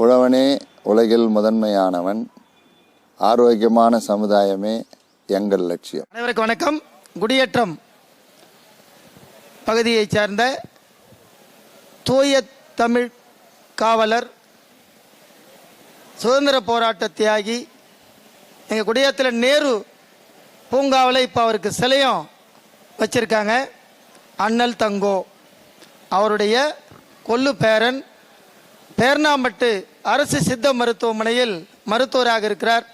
உழவனே உலகில் முதன்மையானவன் ஆரோக்கியமான சமுதாயமே எங்கள் லட்சியம். அனைவருக்கும் வணக்கம். குடியேற்றம் பகுதியைச் சேர்ந்த தூய தமிழ் காவலர் சுதந்திர போராட்ட தியாகி எங்கள் குடியேற்றத்தில் நேரு பூங்காவில் இப்போ அவருக்கு சிலையும் வச்சுருக்காங்க. அண்ணல் தங்கோ அவருடைய கொல்லு பேரன் பேர்ணாம்பட்டு அரசு சித்த மருத்துவமனையில் மருத்துவராக இருக்கிறார்.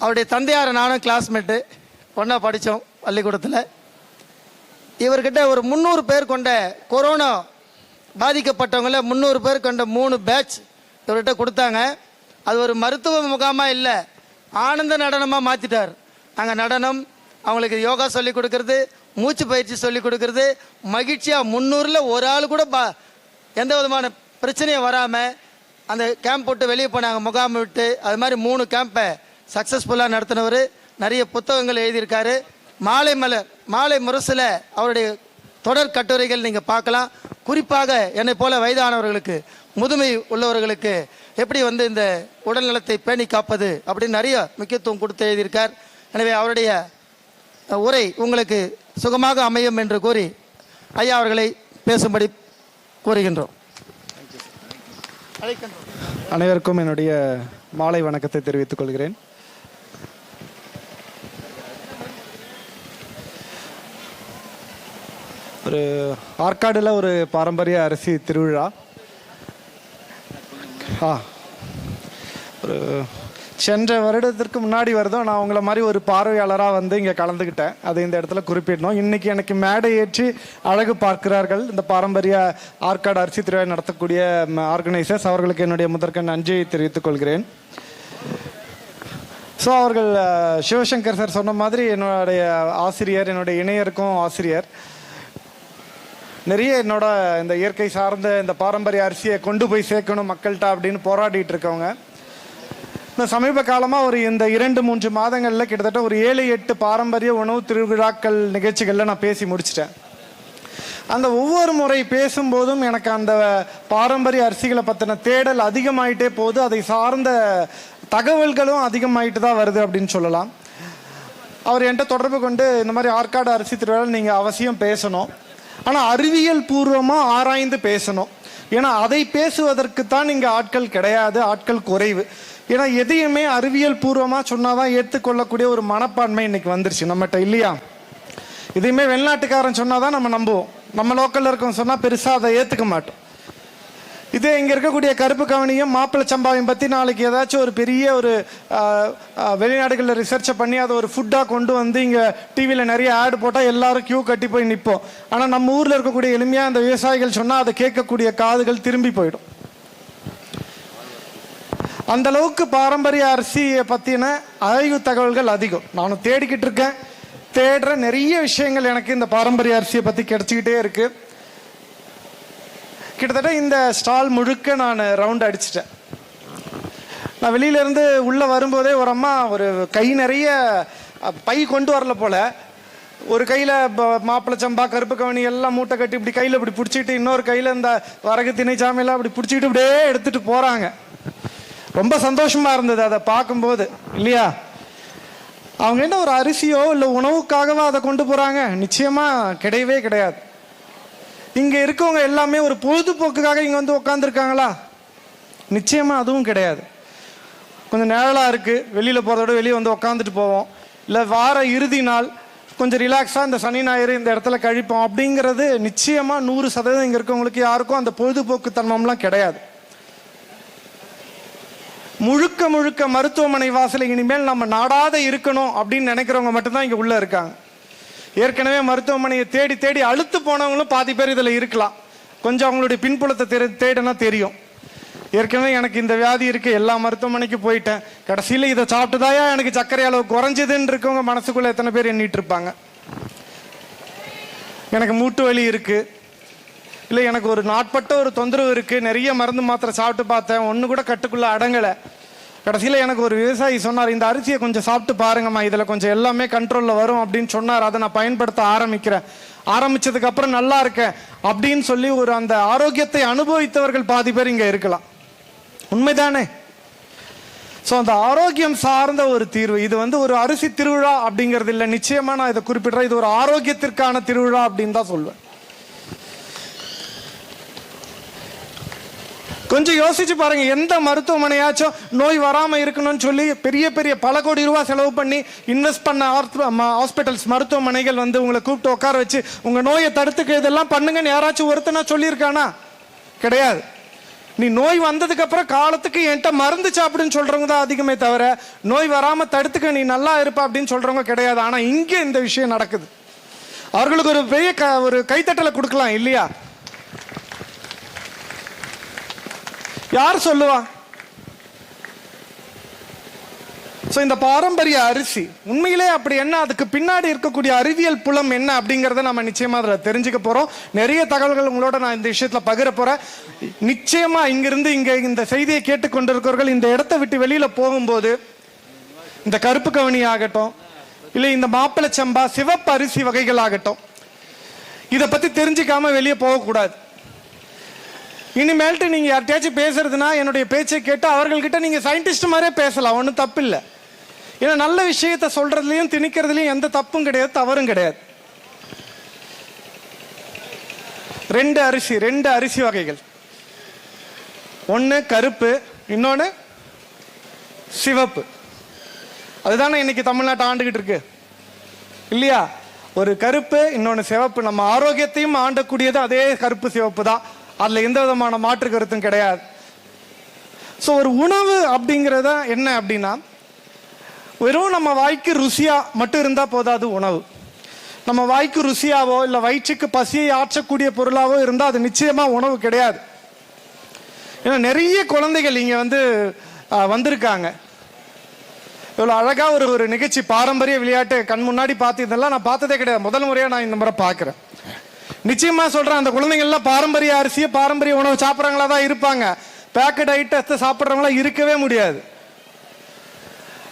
அவருடைய தந்தையார் நானும் கிளாஸ்மேட்டு ஒன்றா படித்தோம் பள்ளிக்கூடத்தில். இவர்கிட்ட ஒரு முந்நூறு பேர் கொண்ட கொரோனா பாதிக்கப்பட்டவங்கள முந்நூறு பேர் கொண்ட மூணு பேட்ச் இவர்கிட்ட கொடுத்தாங்க. அது ஒரு மருத்துவ முகாமாக இல்லை ஆனந்த நடனமாக மாற்றிட்டார் அங்கே நடனம் அவங்களுக்கு யோகா சொல்லி கொடுக்கறது மூச்சு பயிற்சி சொல்லி கொடுக்கறது மகிழ்ச்சியாக முந்நூறில் ஒரு ஆள் கூட பா எந்த விதமான பிரச்சனையும் வராமல் அந்த கேம்ப் போட்டு வெளியே போனாங்க முகாம் விட்டு. அது மாதிரி மூணு கேம்பை சக்ஸஸ்ஃபுல்லாக நடத்தினவர். நிறைய புத்தகங்கள் எழுதியிருக்காரு. மாலை மலர் மாலை முரசில் அவருடைய தொடர் கட்டுரைகள் நீங்கள் பார்க்கலாம். குறிப்பாக என்னை போல வயதானவர்களுக்கு முதுமை உள்ளவர்களுக்கு எப்படி வந்து இந்த உடல்நலத்தை பேணி காப்பது அப்படின்னு நிறைய முக்கியத்துவம் கொடுத்து எழுதியிருக்கார். எனவே அவருடைய உரை உங்களுக்கு சுகமாக அமையும் என்று கூறி ஐயா அவர்களை பேசும்படி கூறுகின்றோம். அனைவருக்கும் என்னுடைய மாலை வணக்கத்தை தெரிவித்துக் கொள்கிறேன். ஒரு ஆற்காடில் ஒரு பாரம்பரிய அரிசி திருவிழா. ஆ. ஒரு சென்ற வருடத்திற்கு முன்னாடி வருதோ நான் உங்களை மாதிரி ஒரு பார்வையாளராக வந்து இங்கே கலந்துக்கிட்டேன் அது இந்த இடத்துல குறிப்பிடணும். இன்றைக்கி எனக்கு மேடை ஏற்றி அழகு பார்க்கிறார்கள். இந்த பாரம்பரிய ஆற்காடு அரிசி திருவிழா நடத்தக்கூடிய ஆர்கனைசர்ஸ் அவர்களுக்கு என்னுடைய முதற்கண் நன்றியை தெரிவித்துக் கொள்கிறேன். ஸோ அவர்கள் சிவசங்கர் சார் சொன்ன மாதிரி என்னுடைய ஆசிரியர் என்னுடைய இணையருக்கும் ஆசிரியர். நிறைய என்னோட இந்த இயற்கை சார்ந்த இந்த பாரம்பரிய அரிசியை கொண்டு போய் சேர்க்கணும் மக்கள்கிட்ட அப்படின்னு போராடிட்டு இருக்கவங்க. சமீப காலமாக ஒரு இந்த இரண்டு மூன்று மாதங்களில் கிட்டத்தட்ட ஒரு ஏழு எட்டு பாரம்பரிய உணவு திருவிழாக்கள் நிகழ்ச்சிகளில் நான் பேசி முடிச்சிட்டேன். அந்த ஒவ்வொரு முறை பேசும்போதும் எனக்கு அந்த பாரம்பரிய அரிசிகளை பற்றின தேடல் அதிகமாயிட்டே போகுது. அதை சார்ந்த தகவல்களும் அதிகமாயிட்டு தான் வருது அப்படின்னு சொல்லலாம். அவர் என்கிட்ட தொடர்பு கொண்டு இந்த மாதிரி ஆற்காடு அரிசி திருவிழா நீங்கள் அவசியம் பேசணும். ஆனால் அறிவியல் பூர்வமாக ஆராய்ந்து பேசணும். ஏன்னா அதை பேசுவதற்கு தான் இங்கே ஆட்கள் கிடையாது. ஆட்கள் குறைவு. ஏன்னா எதையுமே அறிவியல் பூர்வமாக சொன்னால் தான் ஏற்றுக்கொள்ளக்கூடிய ஒரு மனப்பான்மை இன்னைக்கு வந்துருச்சு நம்மகிட்ட இல்லையா? இதையுமே வெளிநாட்டுக்காரன் சொன்னால் தான் நம்ம நம்புவோம். நம்ம லோக்கலில் இருக்கவங்க சொன்னால் பெருசாக அதை ஏற்றுக்க மாட்டோம். இதே இங்கே இருக்கக்கூடிய கருப்பு கவனியும் மாப்பிள்ளை சம்பாவையும் பற்றி நாளைக்கு ஏதாச்சும் ஒரு பெரிய ஒரு வெளிநாடுகளில் ரிசர்ச்சை பண்ணி அதை ஒரு ஃபுட்டாக கொண்டு வந்து இங்கே டிவியில் நிறைய ஆடு போட்டால் எல்லாரும் க்யூ கட்டி போய் நிற்போம் ஆனால் நம்ம ஊரில் இருக்கக்கூடிய எளிமையாக அந்த விவசாயிகள் சொன்னால் அதை கேட்கக்கூடிய காதுகள் திரும்பி போயிடும். அந்த அளவுக்கு பாரம்பரிய அரிசியை பற்றின ஆய்வு தகவல்கள் அதிகம். நானும் தேடிக்கிட்டு இருக்கேன். தேடுற நிறைய விஷயங்கள் எனக்கு இந்த பாரம்பரிய அரிசியை பற்றி கிடச்சிக்கிட்டே இருக்குது கிட்டத்தட்ட இந்த ஸ்டால் முழுக்க நான் ரவுண்ட் அடிச்சிட்டேன். நான் வெளியிலேருந்து உள்ளே வரும்போதே ஒரு அம்மா ஒரு கை நிறைய பை கொண்டு வரல போல். ஒரு கையில் ப- சம்பா கருப்பு கவனி எல்லாம் மூட்டை கட்டி இப்படி கையில் இப்படி பிடிச்சிக்கிட்டு இன்னொரு கையில் இந்த வரகு திணை சாமியெல்லாம் இப்படி பிடிச்சிக்கிட்டு இப்படியே எடுத்துகிட்டு போகிறாங்க ரொம்ப சந்தோஷமா இருந்தது அதை பார்க்கும்போது. இல்லையா? அவங்க என்ன ஒரு அரிசியோ இல்லை உணவுக்காகவா அதை கொண்டு போறாங்க? நிச்சயமா கிடையவே கிடையாது. இங்க இருக்கவங்க எல்லாமே ஒரு பொழுதுபோக்குக்காக இங்க வந்து உட்காந்துருக்காங்களா நிச்சயமா அதுவும் கிடையாது. கொஞ்சம் நேரலாக இருக்கு. வெளியில போறதோட வெளியே வந்து உட்காந்துட்டு போவோம். இல்லை வார இறுதி நாள் கொஞ்சம் ரிலாக்ஸாக இந்த சனி ஞாயிறு இந்த இடத்துல கழிப்போம் அப்படிங்கிறது நிச்சயமாக நூறு சதவீதம் இங்கே இருக்கவங்களுக்கு யாருக்கும் அந்த பொழுதுபோக்கு தன்மம்லாம் கிடையாது. முழுக்க முழுக்க மருத்துவமனை வாசலை இனிமேல் நம்ம நாடாத இருக்கணும் அப்படின்னு நினைக்கிறவங்க மட்டும்தான் இங்க உள்ள இருக்காங்க. ஏற்கனவே மருத்துவமனையை தேடி தேடி அழுத்து போனவங்களும் பாதி பேர் இதில் இருக்கலாம். கொஞ்சம் அவங்களுடைய பின்புலத்தை தெரி தேடினா தெரியும். ஏற்கனவே எனக்கு இந்த வியாதி இருக்கு எல்லா மருத்துவமனைக்கு போயிட்டேன். கடைசியில் இதை சாப்பிட்டுதாயா எனக்கு சர்க்கரை அளவு குறைஞ்சதுன்னு இருக்கவங்க மனசுக்குள்ள எத்தனை பேர் எண்ணிட்டு இருப்பாங்க? எனக்கு மூட்டு வலி இருக்குது இல்லை எனக்கு ஒரு நாட்பட்ட ஒரு தொந்தரவு இருக்குது நிறைய மருந்து மாத்திரை சாப்பிட்டு பார்த்தேன். ஒன்று கூட கட்டுக்குள்ளே அடங்கலை. கடைசியில் எனக்கு ஒரு விவசாயி சொன்னார் இந்த அரிசியை கொஞ்சம் சாப்பிட்டு பாருங்கம்மா. இதில் கொஞ்சம் எல்லாமே கண்ட்ரோலில் வரும் அப்படின்னு சொன்னார். அதை நான் பயன்படுத்த ஆரம்பிக்கிறேன். ஆரம்பித்ததுக்கப்புறம் நல்லா இருக்கேன் அப்படின்னு சொல்லி ஒரு அந்த ஆரோக்கியத்தை அனுபவித்தவர்கள் பாதி பேர் இங்கே இருக்கலாம். உண்மைதானே? ஸோ அந்த ஆரோக்கியம் சார்ந்த ஒரு தீர்வு. இது வந்து ஒரு அரிசி திருவிழா அப்படிங்கிறது இல்லை. நிச்சயமாக நான் இதை குறிப்பிடுறேன். இது ஒரு ஆரோக்கியத்திற்கான திருவிழா அப்படின்னு தான் சொல்வேன். கொஞ்சம் யோசிச்சு பாருங்க எந்த மருத்துவமனையாச்சும் நோய் வராமல் இருக்கணும்னு சொல்லி பெரிய பெரிய பல கோடி ரூபா செலவு பண்ணி இன்வெஸ்ட் பண்ண ஹாஸ்பிட்டல்ஸ் மருத்துவமனைகள் வந்து உங்களை கூப்பிட்டு உட்கார வச்சு உங்க நோயை தடுத்துக்க இதெல்லாம் பண்ணுங்கன்னு யாராச்சும் ஒருத்தனா சொல்லியிருக்கானா? கிடையாது. நீ நோய் வந்ததுக்கு அப்புறம் காலத்துக்கு என்கிட்ட மருந்து சாப்பிடுன்னு சொல்றவங்க தான் அதிகமே தவிர நோய் வராமல் தடுத்துக்க நீ நல்லா இருப்ப அப்படின்னு சொல்றவங்க கிடையாது. ஆனால் இங்கே இந்த விஷயம் நடக்குது. அவர்களுக்கு ஒரு பெரிய க- ஒரு கைத்தட்டலை கொடுக்கலாம் இல்லையா? யார் சொல்லுவா? ஸோ இந்த பாரம்பரிய அரிசி உண்மையிலே அப்படி என்ன? அதுக்கு பின்னாடி இருக்கக்கூடிய அறிவியல் புலம் என்ன அப்படிங்கிறத நம்ம நிச்சயமாக அதில் தெரிஞ்சுக்க போகிறோம் நிறைய தகவல்கள் உங்களோட நான் இந்த விஷயத்தில் பகிர போகிறேன் நிச்சயமாக இங்கிருந்து இங்கே இந்த செய்தியை கேட்டுக்கொண்டிருக்கிறவர்கள் இந்த இடத்த விட்டு வெளியில் போகும்போது இந்த கருப்பு கவனி ஆகட்டும் இல்லை இந்த மாப்பிளை சம்பா சிவப்பு அரிசி வகைகள் ஆகட்டும் இதை பற்றி தெரிஞ்சுக்காம வெளியே போகக்கூடாது. இனிமேல்ட்டு நீங்க யார்கிட்டயாச்சும் பேசுறதுனா என்னுடைய பேச்சை கேட்டு அவர்கள்கிட்ட நீங்க சயின்டிஸ்ட் மாதிரியே பேசலாம். ஒன்றும் தப்பு இல்லை ஏன்னா நல்ல விஷயத்த சொல்றதுலயும் திணிக்கிறதுலயும் எந்த தப்பும் கிடையாது தவறும் கிடையாது. ரெண்டு அரிசி ரெண்டு அரிசி வகைகள். ஒன்று கருப்பு இன்னொன்று சிவப்பு. அதுதானே இன்னைக்கு தமிழ்நாட்டை ஆண்டுகிட்டு இருக்கு. இல்லையா? ஒரு கருப்பு இன்னொன்று சிவப்பு. நம்ம ஆரோக்கியத்தையும் ஆண்டக்கூடியது அதே கருப்பு சிவப்பு தான். அதில் எந்த விதமான மாற்று கருத்தும் கிடையாது. ஸோ ஒரு உணவு அப்படிங்கிறத என்ன அப்படின்னா வெறும் நம்ம வாய்க்கு ருசியாக மட்டும் இருந்தால் போதாது உணவு. நம்ம வாய்க்கு ருசியாவோ இல்லை வயிற்றுக்கு பசியை ஆற்றக்கூடிய பொருளாவோ இருந்தால் அது நிச்சயமாக உணவு கிடையாது. ஏன்னா நிறைய குழந்தைகள் இங்கே வந்து வந்திருக்காங்க. இவ்வளோ அழகாக ஒரு ஒரு நிகழ்ச்சி பாரம்பரிய விளையாட்டு கண் முன்னாடி பார்த்து இதெல்லாம் நான் பார்த்ததே கிடையாது. முதல் முறையாக நான் இந்த முறை பார்க்குறேன். நிச்சயமா சொல்றேன் அந்த குழந்தைங்கள்லாம் பாரம்பரிய அரிசியை பாரம்பரிய உணவு சாப்பிட்றவங்களா தான் இருப்பாங்க. பேக்கெட் ஐட்டத்தை சாப்பிட்றவங்களா இருக்கவே முடியாது.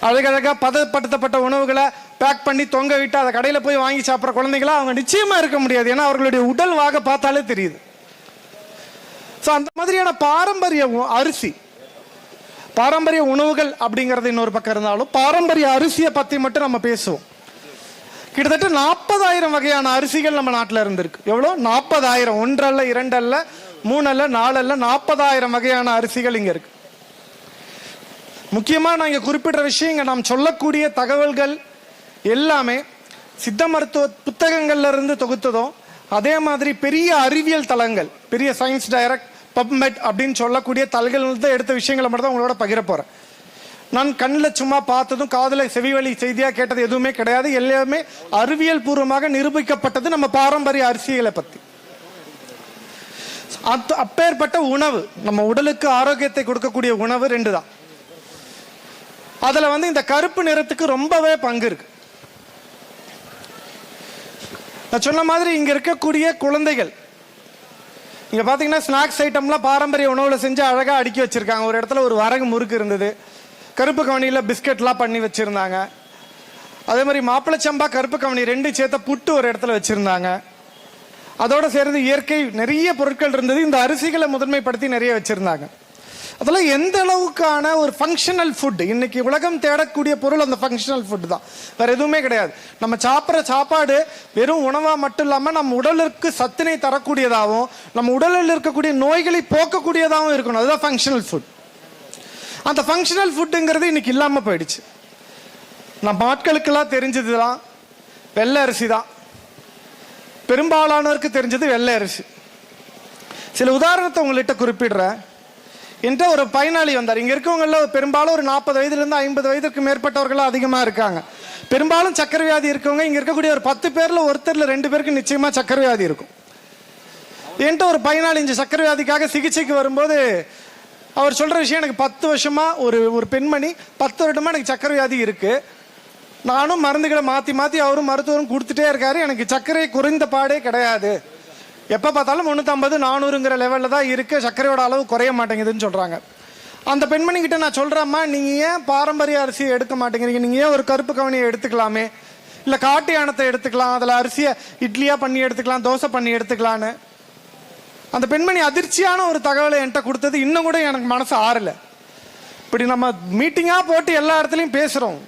அழகழகா பதப்படுத்தப்பட்ட உணவுகளை பேக் பண்ணி தொங்க விட்டு அதை கடையில் போய் வாங்கி சாப்பிட்ற குழந்தைங்களா அவங்க நிச்சயமா இருக்க முடியாது. ஏன்னா அவர்களுடைய உடல் வாக பார்த்தாலே தெரியுது. ஸோ அந்த மாதிரியான பாரம்பரிய உ- அரிசி பாரம்பரிய உணவுகள் அப்படிங்கிறது இன்னொரு பக்கம் இருந்தாலும் பாரம்பரிய அரிசியை பற்றி மட்டும் நம்ம பேசுவோம். கிட்டத்தட்ட நாற்பதாயிரம் வகையான அரிசிகள் நம்ம நாட்டில் இருந்திருக்கு. எவ்வளோ நாற்பதாயிரம். ஒன்றல்ல இரண்டல்ல மூணல்ல நாலல்ல நாற்பதாயிரம் வகையான அரிசிகள் இங்கே இருக்கு. முக்கியமாக நான் இங்கே குறிப்பிட்ட விஷயம் இங்கே நாம் சொல்லக்கூடிய தகவல்கள் எல்லாமே சித்த மருத்துவ புத்தகங்கள்ல இருந்து தொகுத்ததும் அதே மாதிரி பெரிய அறிவியல் தளங்கள் பெரிய சயின்ஸ் டைரக்ட் பப்மெட் அப்படின்னு சொல்லக்கூடிய தலங்கள் எடுத்த விஷயங்களை மட்டும் தான் உங்களோட பகிர போகிறேன் நான் கண்ணில் சும்மா பார்த்ததும் காதில் செவிவழி செய்தியாக கேட்டது எதுவுமே கிடையாது. எல்லாமே அறிவியல் பூர்வமாக நிரூபிக்கப்பட்டது நம்ம பாரம்பரிய அரிசிகளை பற்றி அத் அப்பேற்பட்ட உணவு நம்ம உடலுக்கு ஆரோக்கியத்தை கொடுக்கக்கூடிய உணவு ரெண்டு தான். அதில் வந்து இந்த கருப்பு நிறத்துக்கு ரொம்பவே பங்கு இருக்கு. நான் சொன்ன மாதிரி இங்க இருக்கக்கூடிய குழந்தைகள் இங்க பாத்தீங்கன்னா ஸ்நாக்ஸ் ஐட்டம்லாம் பாரம்பரிய உணவுல செஞ்சு அழகா அடுக்கி வச்சிருக்காங்க. ஒரு இடத்துல ஒரு வரகு முறுக்கு இருந்தது. கருப்பு கவனியில் பிஸ்கட்லாம் பண்ணி வச்சுருந்தாங்க. அதே மாதிரி மாப்பிளச்சம்பா கருப்பு கவனி ரெண்டு சேர்த்த புட்டு ஒரு இடத்துல வச்சுருந்தாங்க. அதோடு சேர்ந்து இயற்கை நிறைய பொருட்கள் இருந்தது. இந்த அரிசிகளை முதன்மைப்படுத்தி நிறைய வச்சுருந்தாங்க. அதெல்லாம் எந்த அளவுக்கான ஒரு ஃபங்க்ஷனல் ஃபுட் இன்னைக்கு உலகம் தேடக்கூடிய பொருள் அந்த ஃபங்க்ஷனல் ஃபுட் தான். வேற எதுவுமே கிடையாது. நம்ம சாப்பிட்ற சாப்பாடு வெறும் உணவாக மட்டும் இல்லாமல் நம்ம உடலுக்கு சத்தினை தரக்கூடியதாகவும் நம்ம உடலில் இருக்கக்கூடிய நோய்களை போக்கக்கூடியதாகவும் இருக்கணும். அதுதான் ஃபங்க்ஷனல் ஃபுட் அந்த ஃபங்க்ஷனல் ஃபுட்டுங்கிறது இன்னைக்கு இல்லாமல் போயிடுச்சு. நம்ம ஆட்களுக்கெல்லாம் தெரிஞ்சதுலாம் வெள்ளை அரிசி தான் பெரும்பாலானோருக்கு தெரிஞ்சது வெள்ளை அரிசி. சில உதாரணத்தை உங்கள்கிட்ட குறிப்பிடுறேன். என்கிட்ட ஒரு பயனாளி வந்தார். இங்கே இருக்கவங்களில் பெரும்பாலும் ஒரு நாற்பது வயதுலேருந்து ஐம்பது வயதுக்கு மேற்பட்டவர்கள் அதிகமாக இருக்காங்க. பெரும்பாலும் சக்கரை வியாதி இருக்கவங்க இங்கே இருக்கக்கூடிய ஒரு பத்து பேரில் ஒருத்தரில் ரெண்டு பேருக்கு நிச்சயமாக சக்கரை வியாதி இருக்கும். என்கிட்ட ஒரு பயனாளி இந்த சக்கரை வியாதிக்காக சிகிச்சைக்கு வரும்போது அவர் சொல்கிற விஷயம் எனக்கு பத்து வருஷமாக ஒரு ஒரு பெண்மணி பத்து வருடமாக எனக்கு சக்கரை வியாதி இருக்குது நானும் மருந்துகளை மாற்றி மாற்றி அவரும் மருத்துவரும் கொடுத்துட்டே இருக்காரு. எனக்கு சர்க்கரை குறைந்த பாடே கிடையாது. எப்போ பார்த்தாலும் முந்நூற்றம்பது நானூறுங்கிற லெவலில் தான் இருக்குது சர்க்கரையோட அளவு குறைய மாட்டேங்குதுன்னு சொல்கிறாங்க அந்த பெண்மணிக்கிட்ட நான் சொல்கிறேம்மா நீங்கள் ஏன் பாரம்பரிய அரிசியை எடுக்க மாட்டேங்கிறீங்க? நீங்கள் ஏன் ஒரு கருப்பு கவனியை எடுத்துக்கலாமே? இல்லை காட்டு யானத்தை எடுத்துக்கலாம் அதில் அரிசியை இட்லியாக பண்ணி எடுத்துக்கலாம் தோசை பண்ணி எடுத்துக்கலான்னு. அந்த பெண்மணி அதிர்ச்சியான ஒரு தகவலை என்கிட்ட கொடுத்தது இன்னும் கூட எனக்கு மனசு ஆறல. இப்படி நம்ம மீட்டிங்காக போட்டு எல்லா இடத்துலையும் பேசுகிறோம்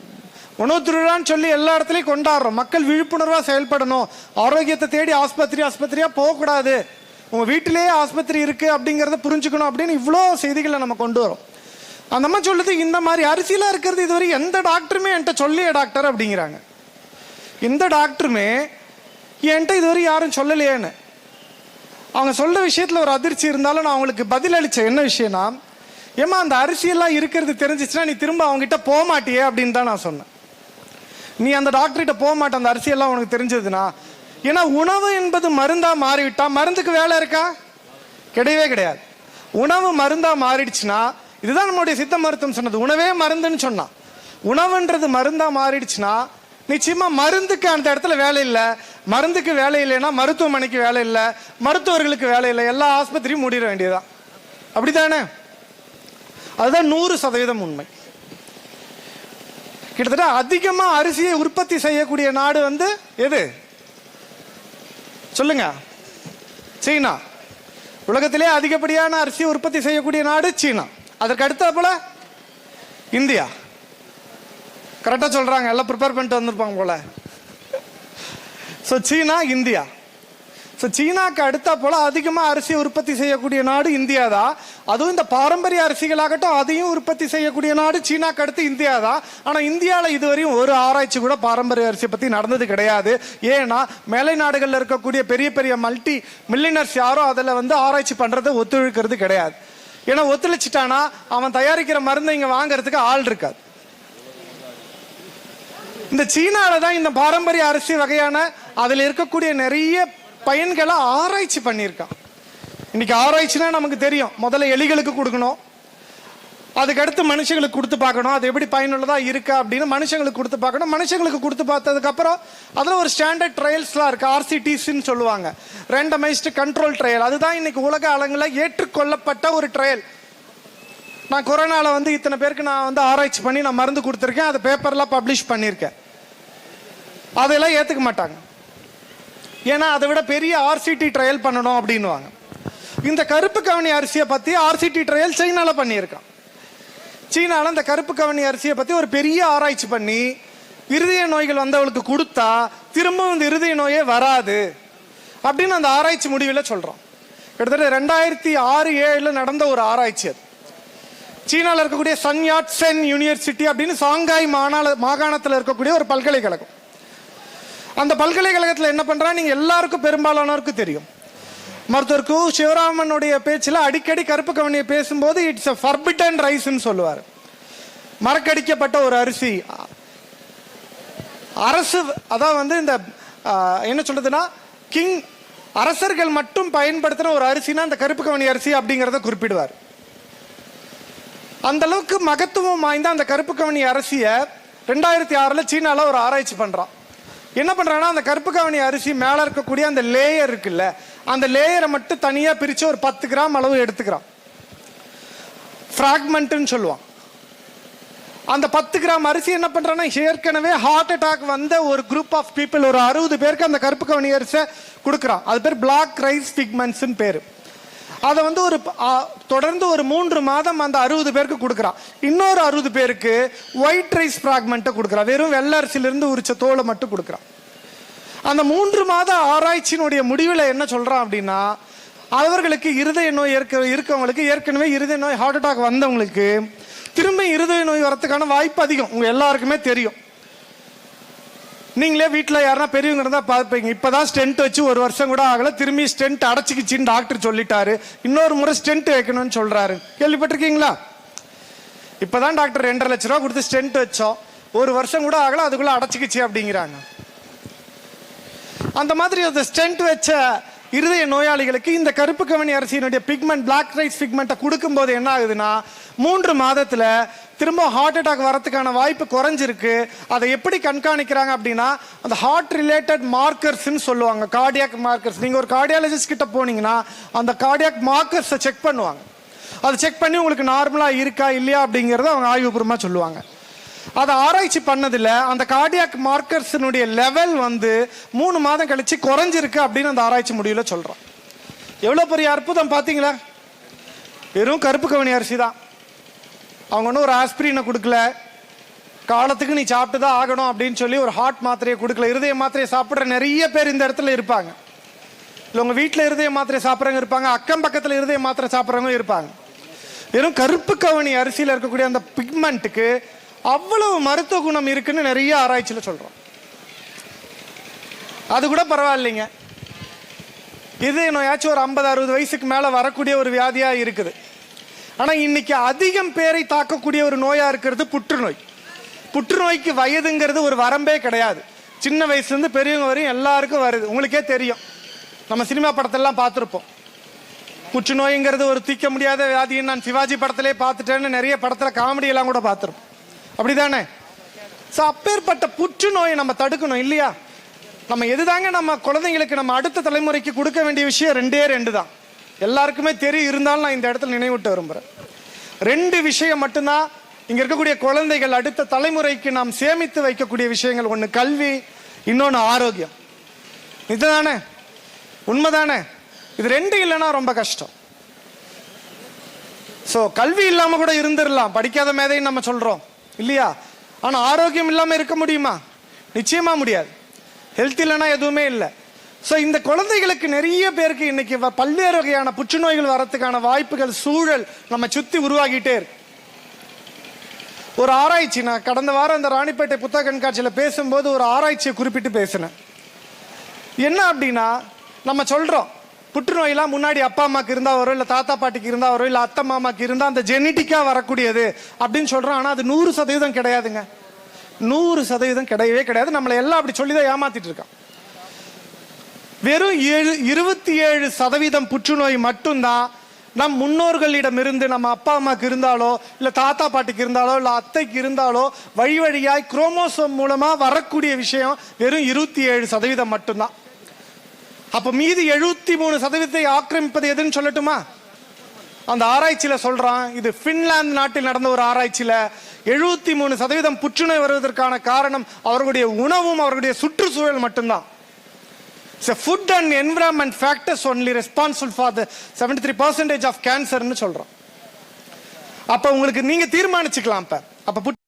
உணவு திருவிழான்னு சொல்லி எல்லா இடத்துலையும் கொண்டாடுறோம். மக்கள் விழிப்புணர்வாக செயல்படணும். ஆரோக்கியத்தை தேடி ஆஸ்பத்திரி ஆஸ்பத்திரியாக போகக்கூடாது. உங்கள் வீட்டிலேயே ஆஸ்பத்திரி இருக்குது அப்படிங்கிறத புரிஞ்சுக்கணும் அப்படின்னு இவ்வளோ செய்திகளை நம்ம கொண்டு வரோம். அந்த அம்மா சொல்லுது இந்த மாதிரி அரிசியில் இருக்கிறது இதுவரை எந்த டாக்டருமே என்கிட்ட சொல்லியே டாக்டர் அப்படிங்கிறாங்க. எந்த டாக்டருமே என்கிட்ட இதுவரை யாரும் சொல்லலையேன்னு. அவங்க சொல்ற விஷயத்துல ஒரு அதிர்ச்சி இருந்தாலும் நான் அவங்களுக்கு பதில் அளிச்சேன் என்ன விஷயம்னா ஏமா அந்த அரிசியெல்லாம் இருக்கிறது தெரிஞ்சிச்சுன்னா நீ திரும்ப அவங்ககிட்ட போக மாட்டியே அப்படின்னு தான் நான் சொன்னேன். நீ அந்த டாக்டர்கிட்ட போக மாட்டேன் அந்த அரிசியெல்லாம் உனக்கு தெரிஞ்சதுன்னா? ஏன்னா உணவு என்பது மருந்தா மாறிவிட்டா மருந்துக்கு வேலை இருக்கா? கிடையவே கிடையாது. உணவு மருந்தா மாறிடுச்சுன்னா இதுதான் நம்மளுடைய சித்த மருத்துவம் சொன்னது உணவே மருந்துன்னு சொன்னான். உணவுன்றது மருந்தா மாறிடுச்சுன்னா நிச்சயமா மருந்துக்கு அந்த இடத்துல வேலை இல்லை. மருந்துக்கு வேலை இல்லைன்னா மருத்துவமனைக்கு வேலை இல்லை. மருத்துவர்களுக்கு வேலை இல்லை. எல்லா ஆஸ்பத்திரியும் மூடிட வேண்டியதுதான். அப்படிதானே அதுதான் நூறு சதவீதம் உண்மை. கிட்டத்தட்ட அதிகமா அரிசியை உற்பத்தி செய்யக்கூடிய நாடு வந்து எது? சொல்லுங்க. சீனா. உலகத்திலே அதிகப்படியான அரிசி உற்பத்தி செய்யக்கூடிய நாடு சீனா. அதற்கு அடுத்த போல இந்தியா. கரெக்டாக சொல்கிறாங்க எல்லாம் ப்ரிப்பேர் பண்ணிட்டு வந்திருப்பாங்க போல. ஸோ சீனா இந்தியா. ஸோ சீனாக்கு அடுத்தா போல் அதிகமாக அரிசி உற்பத்தி செய்யக்கூடிய நாடு இந்தியா தான். அதுவும் இந்த பாரம்பரிய அரிசிகளாகட்டும் அதையும் உற்பத்தி செய்யக்கூடிய நாடு சீனாக்கு அடுத்து இந்தியா தான். ஆனால் இந்தியாவில் இதுவரையும் ஒரு ஆராய்ச்சி கூட பாரம்பரிய அரிசியை பற்றி நடந்தது கிடையாது. ஏன்னா மேலை நாடுகளில் இருக்கக்கூடிய பெரிய பெரிய மல்டி மில்லினர்ஸ் யாரும் அதில் வந்து ஆராய்ச்சி பண்ணுறதை ஒத்துழைக்கிறது கிடையாது. ஏன்னா ஒத்துழைச்சிட்டானா அவன் தயாரிக்கிற மருந்தை இங்கே வாங்குறதுக்கு ஆள் இருக்காது. இந்த சீனால தான் இந்த பாரம்பரிய அரிசி வகையான அதில் இருக்கக்கூடிய நிறைய பயன்களை ஆராய்ச்சி பண்ணியிருக்கான். இன்னைக்கு ஆராய்ச்சினா நமக்கு தெரியும். முதல்ல எலிகளுக்கு கொடுக்கணும். அதுக்கடுத்து மனுஷங்களுக்கு கொடுத்து பார்க்கணும். அது எப்படி பயனுள்ளதாக இருக்கா அப்படின்னு மனுஷங்களுக்கு கொடுத்து பார்க்கணும். மனுஷங்களுக்கு கொடுத்து பார்த்ததுக்கப்புறம் அதில் ஒரு ஸ்டாண்டர்ட் ட்ரையல்ஸ்லாம் இருக்குது ஆர்சிடிசின்னு சொல்லுவாங்க. ரேண்டமைஸ்டு கண்ட்ரோல் ட்ரையல் அதுதான் இன்னைக்கு உலக அளவில் ஏற்றுக்கொள்ளப்பட்ட ஒரு ட்ரையல் நான் கொரோனாவில் வந்து இத்தனை பேருக்கு நான் வந்து ஆராய்ச்சி பண்ணி நான் மருந்து கொடுத்துருக்கேன். அதை பேப்பர்லாம் பப்ளிஷ் பண்ணியிருக்கேன். அதெல்லாம் ஏற்றுக்க மாட்டாங்க. ஏன்னா அதை விட பெரிய ஆர்சிடி ட்ரையல் பண்ணணும் அப்படின்னுவாங்க. இந்த கருப்பு கவனி அரிசியை பற்றி ஆர்சிடி ட்ரையல் சீனாவில் பண்ணியிருக்கான். சீனாவில் இந்த கருப்பு கவனி அரிசியை பற்றி ஒரு பெரிய ஆராய்ச்சி பண்ணி இருதய நோய்கள் வந்தவளுக்கு கொடுத்தா திரும்பவும் இந்த இருதய நோயே வராது அப்படின்னு அந்த ஆராய்ச்சி முடிவில் சொல்கிறோம் கிட்டத்தட்ட ரெண்டாயிரத்தி ஆறு ஏழில் நடந்த ஒரு ஆராய்ச்சி அது. சீனாவில் இருக்கக்கூடிய சன்யாட் சென் யூனிவர்சிட்டி அப்படின்னு சாங்காய் மாநாள மாகாணத்தில் இருக்கக்கூடிய ஒரு பல்கலைக்கழகம். அந்த பல்கலைக்கழகத்தில் என்ன பண்ணுறா நீங்கள் எல்லாருக்கும் பெரும்பாலானோருக்கு தெரியும். மருத்துவர் கு. சிவராமனுடைய பேச்சில் அடிக்கடி கருப்பு கவனியை பேசும்போது இட்ஸ் அ ஃபர்பிட்டன் ரைஸ்ன்னு சொல்லுவார். மறக்கடிக்கப்பட்ட ஒரு அரிசி. அரசு அதான் வந்து இந்த என்ன சொல்றதுன்னா கிங் அரசர்கள் மட்டும் பயன்படுத்தின ஒரு அரிசினா அந்த கருப்பு கவனி அரிசி அப்படிங்கிறத குறிப்பிடுவார். அந்த அளவுக்கு மகத்துவம் வாய்ந்த அந்த கருப்பு கவனி அரிசியை ரெண்டாயிரத்தி ஆறில் சீனாவில் ஒரு ஆராய்ச்சி பண்ணுறான் என்ன பண்ணுறாங்கன்னா அந்த கருப்பு கவனி அரிசி மேலே இருக்கக்கூடிய அந்த லேயர் இருக்குல்ல அந்த லேயரை மட்டும் தனியாக பிரித்து ஒரு பத்து கிராம் அளவு எடுத்துக்கிறான். ஃப்ராக்மெண்ட்டுன்னு சொல்லுவான். அந்த பத்து கிராம் அரிசி என்ன பண்ணுறான்னா ஏற்கனவே ஹார்ட் அட்டாக் வந்த ஒரு குரூப் ஆஃப் பீப்புள் ஒரு அறுபது பேருக்கு அந்த கருப்பு கவனி அரிசை கொடுக்குறான். அது பேர் பிளாக் ரைஸ் பிக்மெண்ட்ஸ்னு பேர். அதை வந்து ஒரு தொடர்ந்து ஒரு மூன்று மாதம் அந்த அறுபது பேருக்கு கொடுக்குறான் இன்னொரு அறுபது பேருக்கு ஒயிட் ரைஸ் ஃப்ராக்மெண்ட்டை கொடுக்குறான் வெறும் வெள்ளரிசிலிருந்து உரிச்ச தோலை மட்டும் கொடுக்குறான் அந்த மூன்று மாத ஆராய்ச்சியினுடைய முடிவில் என்ன சொல்கிறான் அப்படின்னா அவர்களுக்கு இருதய நோய் இருக்க இருக்கவங்களுக்கு ஏற்கனவே இருதய நோய் ஹார்ட் அட்டாக் வந்தவங்களுக்கு திரும்ப இருதய நோய் வரத்துக்கான வாய்ப்பு அதிகம். உங்கள் எல்லாருக்குமே தெரியும். நீங்களே வீட்டில் யாருன்னா பெரியவங்க இருந்தால் பார்ப்பீங்க. இப்போதான் ஸ்டென்ட் வச்சு ஒரு வருஷம் கூட ஆகலை. திரும்பி ஸ்டென்ட் அடைச்சிக்கிச்சின்னு டாக்டர் சொல்லிட்டாரு. இன்னொரு முறை ஸ்டென்ட் வைக்கணும்னு சொல்கிறாரு கேள்விப்பட்டிருக்கீங்களா? இப்போ தான் டாக்டர் ரெண்டரை லட்ச ரூபா கொடுத்து ஸ்டென்ட் வச்சோம். ஒரு வருஷம் கூட ஆகல அதுக்குள்ளே அடைச்சிக்கிச்சு அப்படிங்கிறாங்க. அந்த மாதிரி அந்த ஸ்டென்ட் வச்ச இருதய நோயாளிகளுக்கு இந்த கருப்பு கவனி அரிசியினுடைய பிக்மெண்ட் பிளாக் ரைஸ் பிக்மெண்ட்டை கொடுக்கும்போது என்ன ஆகுதுன்னா மூன்று மாதத்தில் திரும்ப ஹார்ட் அட்டாக் வரதுக்கான வாய்ப்பு குறைஞ்சிருக்கு. அதை எப்படி கண்காணிக்கிறாங்க அப்படின்னா அந்த ஹார்ட் ரிலேட்டட் மார்க்கர்ஸ்ன்னு சொல்லுவாங்க கார்டியாக் மார்க்கர்ஸ் நீங்கள் ஒரு கார்டியாலஜிஸ்ட் கிட்ட போனீங்கன்னா அந்த கார்டியாக் மார்க்கர்ஸை செக் பண்ணுவாங்க. அதை செக் பண்ணி உங்களுக்கு நார்மலாக இருக்கா இல்லையா அப்படிங்கிறத அவங்க ஆய்வுபூர்வமாக சொல்லுவாங்க. அதை ஆராய்ச்சி பண்ணதில் அந்த கார்டியாக் மார்க்கர்ஸினுடைய லெவல் வந்து மூணு மாதம் கழிச்சு குறைஞ்சிருக்கு அப்படின்னு அந்த ஆராய்ச்சி முடிவில் சொல்கிறோம் எவ்வளோ பெரிய அற்புதம் பார்த்தீங்களா வெறும் கருப்பு கவனி அரிசி தான் அவங்க ஒன்றும் ஒரு ஆஸ்பிரினை கொடுக்கல. காலத்துக்கு நீ சாப்பிட்டு தான் ஆகணும் அப்படின்னு சொல்லி ஒரு ஹார்ட் மாத்திரையை கொடுக்கல. இருதய மாத்திரையை சாப்பிட்ற நிறைய பேர் இந்த இடத்துல இருப்பாங்க. இல்லை உங்கள் வீட்டில் இருதய மாத்திரை சாப்பிட்றவங்க இருப்பாங்க. அக்கம் பக்கத்தில் இருதய மாத்திரை சாப்பிட்றவங்க இருப்பாங்க. வெறும் கருப்பு கவனி அரிசியில் இருக்கக்கூடிய அந்த பிக்மெண்ட்டுக்கு அவ்வளவு மருத்துவ குணம் இருக்குன்னு நிறைய ஆராய்ச்சியில் சொல்கிறோம் அது கூட பரவாயில்லைங்க. இது நோயாச்சும் ஒரு ஐம்பது அறுபது வயசுக்கு மேலே வரக்கூடிய ஒரு வியாதியாக இருக்குது. ஆனால் இன்னைக்கு அதிகம் பேரை தாக்கக்கூடிய ஒரு நோயாக இருக்கிறது புற்றுநோய். புற்றுநோய்க்கு வயதுங்கிறது ஒரு வரம்பே கிடையாது. சின்ன வயசுலேருந்து பெரியவங்க வரையும் எல்லாருக்கும் வருது. உங்களுக்கே தெரியும். நம்ம சினிமா படத்தெல்லாம் பார்த்துருப்போம். புற்றுநோய்ங்கிறது ஒரு தீக்க முடியாத வியாதின்னு நான் சிவாஜி படத்திலே பார்த்துட்டேன்னு நிறைய படத்தில் காமெடியெல்லாம் கூட பார்த்துருப்போம். அப்படிதானே? ஸோ அப்பேற்பட்ட புற்றுநோயை நம்ம தடுக்கணும் இல்லையா? நம்ம எதுதாங்க நம்ம குழந்தைங்களுக்கு நம்ம அடுத்த தலைமுறைக்கு கொடுக்க வேண்டிய விஷயம்? ரெண்டே ரெண்டு தான். எல்லாருக்குமே தெரியும் இருந்தாலும் நான் இந்த இடத்துல நினைவூட்ட விரும்புகிறேன் ரெண்டு விஷயம் மட்டும்தான். இங்கே இருக்கக்கூடிய குழந்தைகள் அடுத்த தலைமுறைக்கு நாம் சேமித்து வைக்கக்கூடிய விஷயங்கள். ஒன்று கல்வி இன்னொன்று ஆரோக்கியம். இதுதானே? உண்மைதானே? இது ரெண்டு இல்லைன்னா ரொம்ப கஷ்டம். ஸோ கல்வி இல்லாமல் கூட இருந்துடலாம் படிக்காத மேதையும் நம்ம சொல்கிறோம் இல்லையா? ஆனால் ஆரோக்கியம் இல்லாமல் இருக்க முடியுமா? நிச்சயமாக முடியாது. ஹெல்த் இல்லைன்னா எதுவுமே இல்லை. ஸோ இந்த குழந்தைகளுக்கு நிறைய பேருக்கு இன்னைக்கு வ- பல்வேறு வகையான புற்றுநோய்கள் வரத்துக்கான வாய்ப்புகள் சூழல் நம்ம சுற்றி உருவாகிட்டே இருக்கு. ஒரு ஆராய்ச்சி நான் கடந்த வாரம் அந்த ராணிப்பேட்டை புத்தக கண்காட்சியில் பேசும்போது ஒரு ஆராய்ச்சியை குறிப்பிட்டு பேசினேன். என்ன அப்படின்னா நம்ம சொல்றோம் புற்றுநோயெல்லாம் முன்னாடி அப்பா அம்மாக்கு இருந்தால் வரும் இல்லை தாத்தா பாட்டிக்கு இருந்தால் வரும் இல்லை அத்தை மாமாக்கு இருந்தால் அந்த ஜெனட்டிக்காக வரக்கூடியது அப்படின்னு சொல்கிறோம் ஆனால் அது நூறு சதவீதம் கிடையாதுங்க. நூறு சதவீதம் கிடையவே கிடையாது. நம்மளை எல்லாம் அப்படி சொல்லி தான் ஏமாத்திட்டு இருக்கான். வெறும் ஏழு இருபத்தி ஏழு சதவீதம் புற்றுநோய் மட்டும்தான் நம் முன்னோர்களிடமிருந்து நம்ம அப்பா அம்மாக்கு இருந்தாலோ இல்லை தாத்தா பாட்டிக்கு இருந்தாலோ இல்லை அத்தைக்கு இருந்தாலோ வழி வழியாய் குரோமோசோம் மூலமாக வரக்கூடிய விஷயம் வெறும் இருபத்தி ஏழு சதவீதம் மட்டும்தான். அப்போ மீதி எழுபத்தி மூணு சதவீதத்தை ஆக்கிரமிப்பது எதுன்னு சொல்லட்டுமா? அந்த ஆராய்ச்சியில் சொல்கிறான் இது ஃபின்லாந்து நாட்டில் நடந்த ஒரு ஆராய்ச்சியில் எழுபத்தி மூணு சதவீதம் புற்றுநோய் வருவதற்கான காரணம் அவர்களுடைய உணவும் அவர்களுடைய சுற்றுச்சூழல் மட்டும்தான். So food and environment factors only responsible for the seventy three percentage of கேன்சர்னு சொல்கிறோம் அப்போ உங்களுக்கு நீங்கள் தீர்மானிச்சுக்கலாம் இப்போ அப்போ